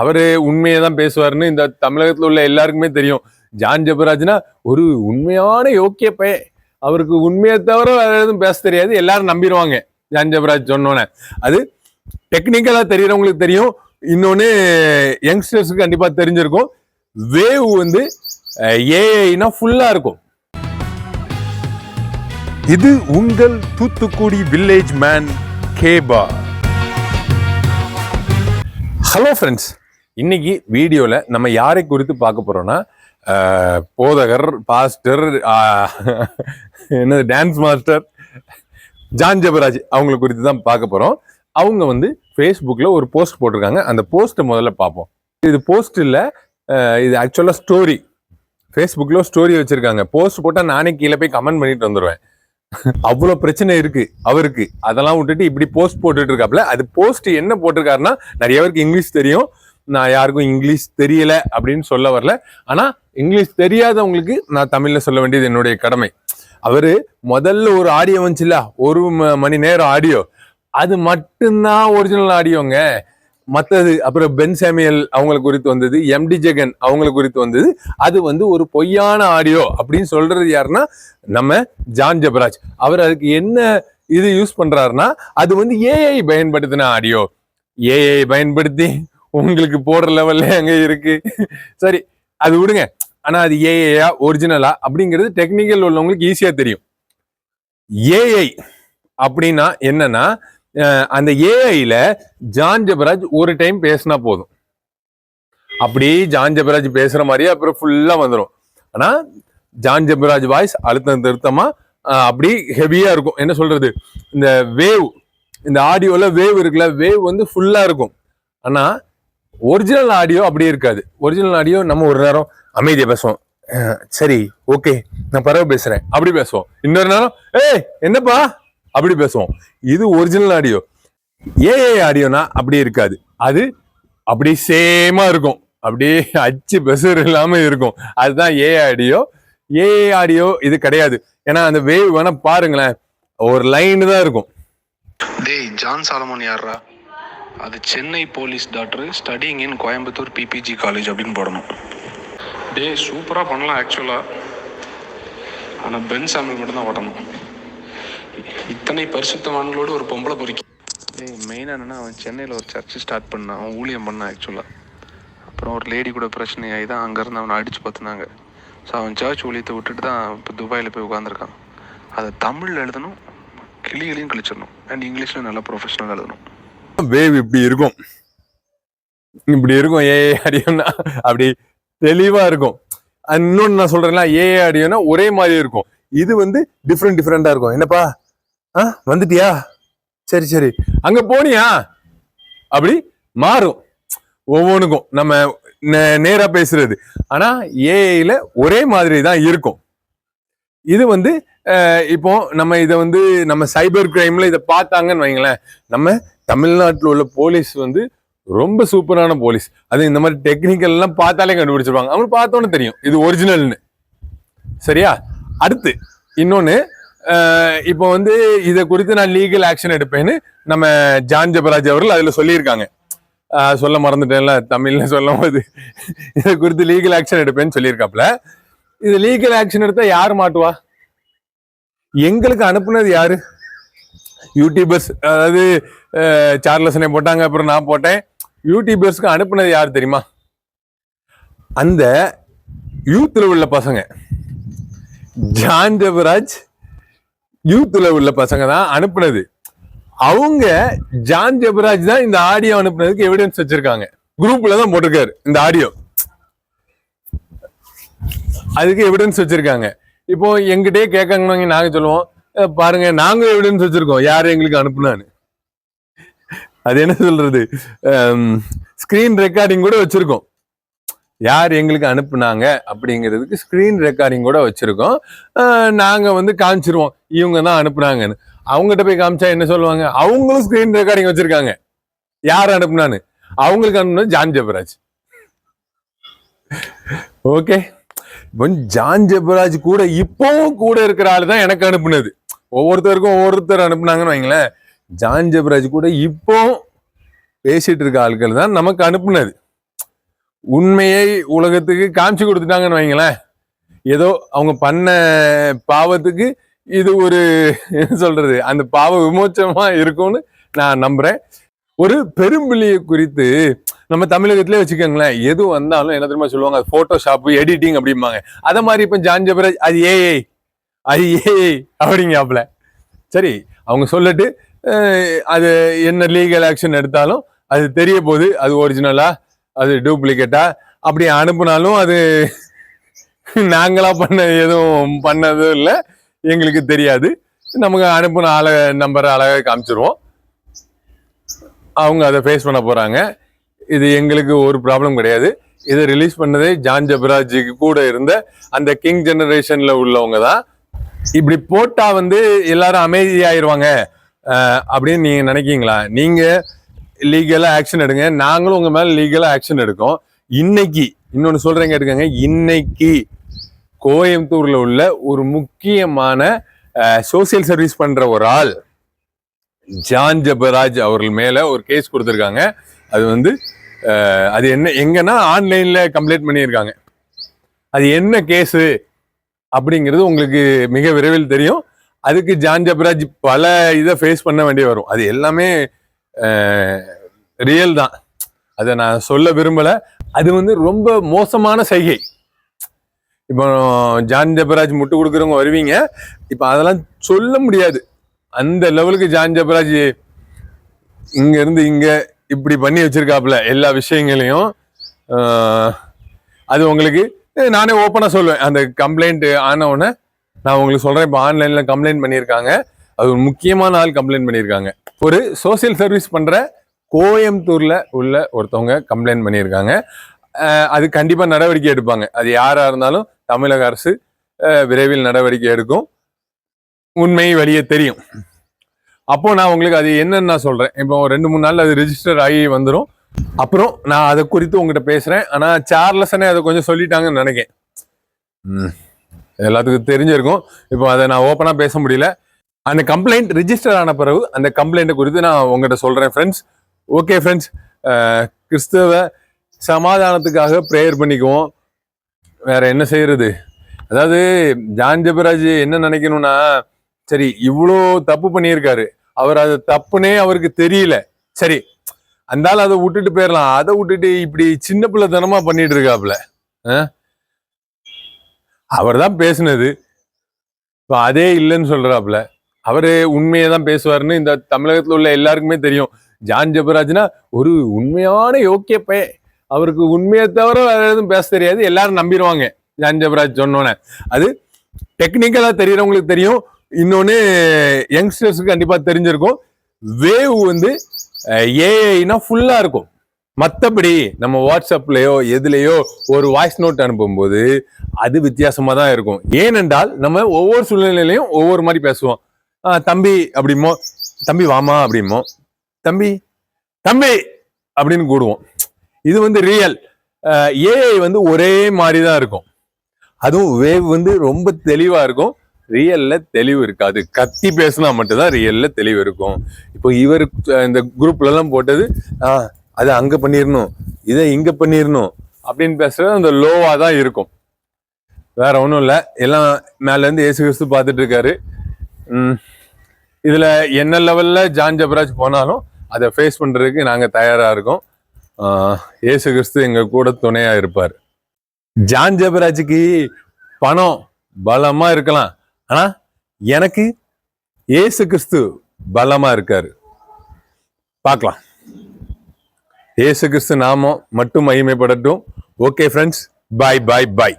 அவரு உண்மையை தான் பேசுவார்னு இந்த தமிழகத்துல உள்ள எல்லாருக்குமே தெரியும். ஜான் ஜபராஜ்னா ஒரு உண்மையான யோக்கிய பய அவருக்கு உண்மையை தவிர வேற எதுவும் பேச தெரியாது. எல்லாரும் நம்பிடுவாங்க ஜான் ஜபராஜ் சொன்னோன்னே அது டெக்னிக்கலா தெரியறவங்களுக்கு தெரியும். இன்னொன்னு யங்ஸ்டர்ஸ்க்கு கண்டிப்பா தெரிஞ்சிருக்கும். வேவ் வந்து ஏஐனா ஃபுல்லா இருக்கும். இது உங்கள் தூத்துக்குடி வில்லேஜ் மேன் கேபா ஹலோ ஃப்ரெண்ட்ஸ் இன்னைக்கு வீடியோவில் நம்ம யாரை குறித்து பார்க்க போகிறோம்னா போதகர் பாஸ்டர் என்னது டான்ஸ் மாஸ்டர் ஜான் ஜபராஜ் அவங்கள குறித்து தான் பார்க்க போகிறோம் அவங்க வந்து ஃபேஸ்புக்கில் ஒரு போஸ்ட் போட்டிருக்காங்க. அந்த போஸ்ட்டை முதல்ல பார்ப்போம். இது போஸ்ட் இல்லை இது ஆக்சுவலாக ஸ்டோரி ஃபேஸ்புக்கில் ஸ்டோரி வச்சுருக்காங்க. போஸ்ட் போட்டால் நானே கீழே போய் கமெண்ட் பண்ணிட்டு வந்துடுவேன் அவ்வளோ பிரச்சனை இருக்கு அவருக்கு. அதெல்லாம் விட்டுட்டு இப்படி போஸ்ட் போட்டுட்டு இருக்காப்ல. அது போஸ்ட் என்ன போட்டிருக்காருன்னா நிறைய பேருக்கு இங்கிலீஷ் தெரியும். நான் யாருக்கும் இங்கிலீஷ் தெரியல அப்படின்னு சொல்ல வரல. ஆனா இங்கிலீஷ் தெரியாதவங்களுக்கு நான் தமிழ்ல சொல்ல வேண்டியது என்னுடைய கடமை. அவரு முதல்ல ஒரு ஆடியோ வந்துச்சுல ஒரு ம- மணி நேரம் ஆடியோ அது மட்டும்தான் ஒரிஜினல் ஆடியோங்க மற்றது அப்புறம் பென் சாமியல் அவங்களை குறித்து வந்தது எம்டி ஜெகன் அவங்களை குறித்து வந்தது. அது வந்து ஒரு பொய்யான ஆடியோ அப்படின்னு சொல்றது யாருன்னா நம்ம ஜான் ஜபராஜ். அவர் அதுக்கு என்ன இது யூஸ் பண்றாருன்னா அது வந்து ஏஐ பயன்படுத்தின ஆடியோ ஏஐ பயன்படுத்தி உங்களுக்கு போடுற லெவல்ல அங்க இருக்கு. சரி அது விடுங்க. ஆனா அது ஏஐயா ஒரிஜினலா அப்படிங்கிறது டெக்னிக்கல் உள்ளவங்களுக்கு ஈஸியா தெரியும். ஏஐ அப்படின்னா என்னன்னா அந்த ஏஐல ஜான் ஜெபராஜ் ஒரு டைம் பேசினா போதும். அப்படியே ஜான் ஜபராஜ் பேசுற மாதிரியே அப்புறம் ஃபுல்லா வந்துடும் ஆனா ஜான் ஜெபராஜ் வாய்ஸ் அழுத்தம் திருத்தமா அப்படி ஹெவியா இருக்கும். என்ன சொல்றது? இந்த வேவ் இந்த ஆடியோல வேவ் இருக்குல்ல வேவ் வந்து ஃபுல்லா இருக்கும். ஆனா ஒரிஜினல் ஆடியோ அப்படியே இருக்காது. ஒரிஜினல் ஆடியோ நம்ம ஒரு நேரம் அமைதியாக பேசுவோம். சரி ஓகே நான் பரவ பேசுறேன். அப்படி பேசுவோம். இன்னொரு நேரம் ஏய் என்னப்பா? அப்படி பேசுவோம். இது ஒரிஜினல் ஆடியோ ஏஏ ஆடியோனா அப்படி இருக்காது. அது அப்படி சேமா இருக்கும். அப்படியே அச்சு பெசர் இல்லாம இருக்கும். அதுதான் ஏ ஆடியோ ஏ ஆடியோ இது கிடையாது. ஏன்னா அந்த வேவ் வேணா பாருங்களேன். ஒரு லைன் தான் இருக்கும். டேய் ஜான் சாலமோன் யாரா அது Chennai police doctor studying in Coimbatore PBG college அப்படின்னு போடணும். டேய் சூப்பராக பண்ணலாம் ஆக்சுவலாக ஆனால் பென் சாமில் மட்டும்தான் ஓட்டணும். இத்தனை பரிசுத்தவான்களோடு ஒரு பொம்பளை பொறிக்கி டேய் மெயினாக என்னென்னா அவன் சென்னையில் ஒரு சர்ச்சு ஸ்டார்ட் பண்ணான். அவன் ஊழியம் பண்ணான் ஆக்சுவலாக அப்புறம் ஒரு லேடி கூட பிரச்சனையாகி தான் அங்கேருந்து அவனை அடித்து பார்த்துனாங்க ஸோ அவன் சர்ச் ஊழியத்தை விட்டுட்டு தான் இப்போ துபாயில் போய் உட்காந்துருக்கான் அதை தமிழில் எழுதணும் கிளிகளையும் கழிச்சிடணும். அண்ட் இங்கிலீஷில் நல்லா ப்ரொஃபஷனல் எழுதணும். வேவ் இப்படி இருக்கும். இப்படி இருக்கும் ஏஏ ஆடியோனா அப்படி தெளிவா இருக்கும். இன்னொன்னு நான் சொல்றேன்னா ஏஏ ஆடியோனா ஒரே மாதிரி இருக்கும். இது வந்து டிஃப்ரெண்ட் டிஃப்ரெண்டா இருக்கும். என்னப்பா? ஆ வந்துட்டியா? சரி சரி. அங்க போனியா? அப்படி மாறும். ஒவ்வொன்றுக்கும் நம்ம நே- நேரா பேசுறது. ஆனா ஏஐல ஒரே மாதிரி தான் இருக்கும். இது வந்து அஹ், இப்போ நம்ம இதை வந்து நம்ம சைபர் கிரைம்ல இதை பார்த்தாங்கன்னு வைங்களேன் நம்ம தமிழ்நாட்டில் உள்ள போலீஸ் வந்து ரொம்ப சூப்பரான போலீஸ். அது இந்த மாதிரி டெக்னிக்கல் எல்லாம் பார்த்தாலே கண்டுபிடிச்சிருவாங்க. அவங்க பார்த்தோன்னு தெரியும். இது ஒரிஜினல்னு சரியா? அடுத்து இன்னொன்று இப்போ வந்து இதை குறித்து நான் லீகல் ஆக்ஷன் எடுப்பேன்னு நம்ம ஜான் ஜபராஜ் அவர்கள் அதில் சொல்லியிருக்காங்க. சொல்ல மறந்துட்டேன்ல தமிழ்ல சொல்லும் போது இதை குறித்து லீகல் ஆக்ஷன் எடுப்பேன்னு சொல்லியிருக்காப்ல இது லீகல் ஆக்ஷன் எடுத்தா யார் மாட்டுவா? எங்களுக்கு அனுப்புனது யாரு? யூடியூபர்ஸ் அதாவது சார்லசனை போட்டாங்க அப்புறம் நான் போட்டேன். யூடியூபர்ஸ்க்கு அனுப்புனது யார் தெரியுமா? அந்த யூத்தில் உள்ள பசங்க. ஜான் ஜெபராஜ் யூத்தில் உள்ள பசங்க தான் அனுப்புனது. அவங்க ஜான் ஜெபராஜ் தான் இந்த ஆடியோ அனுப்புனதுக்கு எவிடன்ஸ் வச்சிருக்காங்க. குரூப்ல தான் போட்டிருக்காரு இந்த ஆடியோ அதுக்கு எவிடன்ஸ் வச்சிருக்காங்க. இப்போ எங்கிட்டே கேட்காங்க நாங்க சொல்லுவோம். பாருங்க நாங்க எவிடன்ஸ் வச்சிருக்கோம். யார் எங்களுக்கு அனுப்புனான்னு. அது என்ன சொல்றது? ஸ்கிரீன் ரெக்கார்டிங் கூட வச்சிருக்கோம். யார் எங்களுக்கு அனுப்புனாங்க அப்படிங்கிறதுக்கு ஸ்க்ரீன் ரெக்கார்டிங் கூட வச்சுருக்கோம். நாங்கள் வந்து காமிச்சிருவோம். இவங்க தான் அனுப்புனாங்கன்னு. அவங்ககிட்ட போய் காமிச்சா என்ன சொல்லுவாங்க? அவங்களும் ஸ்க்ரீன் ரெக்கார்டிங் வச்சுருக்காங்க. யார் அனுப்புனான்னு? அவங்களுக்கு அனுப்புனது ஜான் ஜெபராஜ். ஓகே? இப்போ ஜான் ஜெபராஜ் கூட இப்போவும் கூட இருக்கிற ஆளு தான் எனக்கு அனுப்புனது. ஒவ்வொருத்தருக்கும் ஒவ்வொருத்தர் அனுப்புனாங்கன்னு வைங்களேன். ஜான் ஜெபராஜ் கூட இப்போ பேசிட்டு இருக்க ஆட்கள் தான் நமக்கு அனுப்புனது. உண்மையை உலகத்துக்கு காமிச்சு கொடுத்துட்டாங்கன்னு வைங்களேன். ஏதோ அவங்க பண்ண பாவத்துக்கு இது ஒரு என்ன சொல்றது அந்த பாவ விமோச்சமா இருக்கும்னு நான் நம்புறேன். ஒரு பெரும்பிள்ளையை குறித்து நம்ம தமிழகத்திலே வச்சுக்கோங்களேன். எது வந்தாலும் என்ன தெரியுமா சொல்லுவாங்க? அது போட்டோஷாப் எடிட்டிங் அப்படிம்பாங்க. அதை மாதிரி இப்போ ஜான் ஜபராஜ் அது ஏஐ அது ஏஐ அப்படிங்காப்புல. சரி அவங்க சொல்லட்டு அது என்ன லீகல் ஆக்ஷன் எடுத்தாலும் அது தெரிய போகுது அது ஒரிஜினலா அது டூப்ளிகேட்டா அப்படி அனுப்புனாலும் அது நாங்களா பண்ண எதுவும் பண்ணதும் இல்லை. எங்களுக்கு தெரியாது. நமக்கு அனுப்பின ஆள நம்பரை அழகாக காமிச்சிருவோம். அவங்க அதை ஃபேஸ் பண்ண போகிறாங்க இது எங்களுக்கு ஒரு ப்ராப்ளம் கிடையாது. இதை ரிலீஸ் பண்ணதே ஜான் ஜபராஜுக்கு கூட இருந்த அந்த கிங் ஜெனரேஷனில் உள்ளவங்க தான். இப்படி போட்டால் வந்து எல்லாரும் அமைதியாயிருவாங்க. அப்படின்னு நீங்கள் நினைக்கிங்களா? நீங்கள் லீகலாக ஆக்ஷன் எடுங்க. நாங்களும் உங்கள் மேலே லீகலாக ஆக்ஷன் எடுக்கோம். இன்னைக்கு இன்னொன்று சொல்கிறேங்க எடுக்கங்க இன்னைக்கு கோயம்புத்தூரில் உள்ள ஒரு முக்கியமான சோசியல் சர்வீஸ் பண்ணுற ஒரு ஆள் ஜான் ஜபராஜ் அவர்கள் மேலே ஒரு கேஸ் கொடுத்துருக்காங்க. அது வந்து அது என்ன எங்கன்னா ஆன்லைனில் கம்ப்ளைண்ட் பண்ணியிருக்காங்க. அது என்ன கேஸு அப்படிங்கிறது உங்களுக்கு மிக விரைவில் தெரியும். அதுக்கு ஜான் ஜப்ராஜ் பல இதை ஃபேஸ் பண்ண வேண்டிய வரும். அது எல்லாமே ரியல் தான். அதை நான் சொல்ல விரும்பலை. அது வந்து ரொம்ப மோசமான சைகை. இப்போ ஜான் ஜபராஜ் முட்டு கொடுக்குறவங்க வருவீங்க. இப்போ அதெல்லாம் சொல்ல முடியாது. அந்த லெவலுக்கு ஜான் ஜபராஜ் இங்கேருந்து இங்கே இப்படி பண்ணி வச்சுருக்காப்புல எல்லா விஷயங்களையும் அது உங்களுக்கு நானே ஓப்பனாக சொல்லுவேன். அந்த கம்ப்ளைண்ட் ஆன உடனே நான் உங்களுக்கு சொல்கிறேன் இப்போ ஆன்லைனில் கம்ப்ளைண்ட் பண்ணியிருக்காங்க. அது ஒரு முக்கியமான ஆள் கம்ப்ளைண்ட் பண்ணியிருக்காங்க. ஒரு சோசியல் சர்வீஸ் பண்ணுற கோயம்புத்தூரில் உள்ள ஒருத்தவங்க கம்ப்ளைண்ட் பண்ணியிருக்காங்க. அது கண்டிப்பாக நடவடிக்கை எடுப்பாங்க. அது யாராக இருந்தாலும் தமிழக அரசு விரைவில் நடவடிக்கை எடுக்கும். உண்மை வெளியே தெரியும். அப்போது நான் உங்களுக்கு அது என்னன்னு நான் சொல்கிறேன் இப்போ ரெண்டு மூணு நாள் அது ரிஜிஸ்டர் ஆகி வந்துடும் அப்புறம் நான் அதை குறித்து உங்கள்கிட்ட பேசுகிறேன் ஆனால் சார்லஸனே அதை கொஞ்சம் சொல்லிட்டாங்கன்னு நினைக்கிறேன் ம். எல்லாத்துக்கும் தெரிஞ்சிருக்கும். இப்போ அதை நான் ஓப்பனாக பேச முடியல. அந்த கம்ப்ளைண்ட் ரிஜிஸ்டர் ஆன பிறகு அந்த கம்ப்ளைண்ட்டை குறித்து நான் உங்கள்கிட்ட சொல்கிறேன் ஃப்ரெண்ட்ஸ் ஓகே ஃப்ரெண்ட்ஸ் கிறிஸ்தவ சமாதானத்துக்காக ப்ரேயர் பண்ணிக்குவோம். வேற என்ன செய்யறது? அதாவது ஜான் ஜபராஜ் என்ன நினைக்கணும்னா சரி இவ்வளோ தப்பு பண்ணியிருக்காரு. அவர் அது தப்புனே அவருக்கு தெரியல. சரி அந்தாலும் அதை விட்டுட்டு போயிடலாம் அதை விட்டுட்டு இப்படி சின்ன பிள்ளைத்தனமா பண்ணிட்டு இருக்காப்புல. ஆ அவர் தான் பேசினது. இப்போ அதே இல்லைன்னு சொல்றாப்புல. அவரு உண்மையை தான் பேசுவாருன்னு இந்த தமிழகத்தில் உள்ள எல்லாருக்குமே தெரியும். ஜான் ஜபராஜ்னா ஒரு உண்மையான யோக்கிய பைய அவருக்கு உண்மையை தவிர வேற எதுவும் பேச தெரியாது. எல்லாரும் நம்பிடுவாங்க. ஜான் ஜபராஜ் சொன்னோன்னே அது டெக்னிக்கலாக தெரியறவங்களுக்கு தெரியும். இன்னொன்று யங்ஸ்டர்ஸ்க்கு கண்டிப்பாக தெரிஞ்சிருக்கும். வேவ் வந்து ஏஐனா ஃபுல்லாக இருக்கும். மற்றபடி நம்ம வாட்ஸ்அப்லேயோ எதுலேயோ ஒரு வாய்ஸ் நோட் அனுப்பும்போது அது வித்தியாசமாக தான் இருக்கும். ஏனென்றால் நம்ம ஒவ்வொரு சூழ்நிலையிலையும் ஒவ்வொரு மாதிரி பேசுவோம். தம்பி அப்படிமோ தம்பி வாமா அப்படிமோ தம்பி தம்பி அப்படின்னு கூடுவோம். இது வந்து ரியல் ஏஐ வந்து ஒரே மாதிரி தான் இருக்கும். அதுவும் வேவ் வந்து ரொம்ப தெளிவாக இருக்கும். ரியல்ல தெளிவு இருக்காது. கத்தி பேசினா மட்டும்தான் ரியல்ல தெளிவு இருக்கும். இப்போ இவர் இந்த குரூப்லலாம் போட்டது ஆ அதை அங்கே பண்ணிடணும் இதை இங்கே பண்ணிடணும் அப்படின்னு பேசுறது அந்த லோவாக தான் இருக்கும். வேற ஒன்றும் இல்லை. எல்லாம் மேலேருந்து ஏசு கிறிஸ்து பார்த்துட்டு இருக்காரு. இதில் என்ன லெவலில் ஜான் ஜபராஜ் போனாலும் அதை ஃபேஸ் பண்ணுறதுக்கு நாங்கள் தயாராக இருக்கோம். ஏசு கிறிஸ்து எங்கள் கூட துணையாக இருப்பார். ஜான் ஜபராஜுக்கு பணம் பலமாக இருக்கலாம். ஆனால் எனக்கு இயேசு கிறிஸ்து பலமாக இருக்கார். பார்க்கலாம். இயேசு கிறிஸ்து நாமம் மட்டும் மகிமைப்படட்டும். ஓகே ஃப்ரெண்ட்ஸ் பாய் பாய் பாய்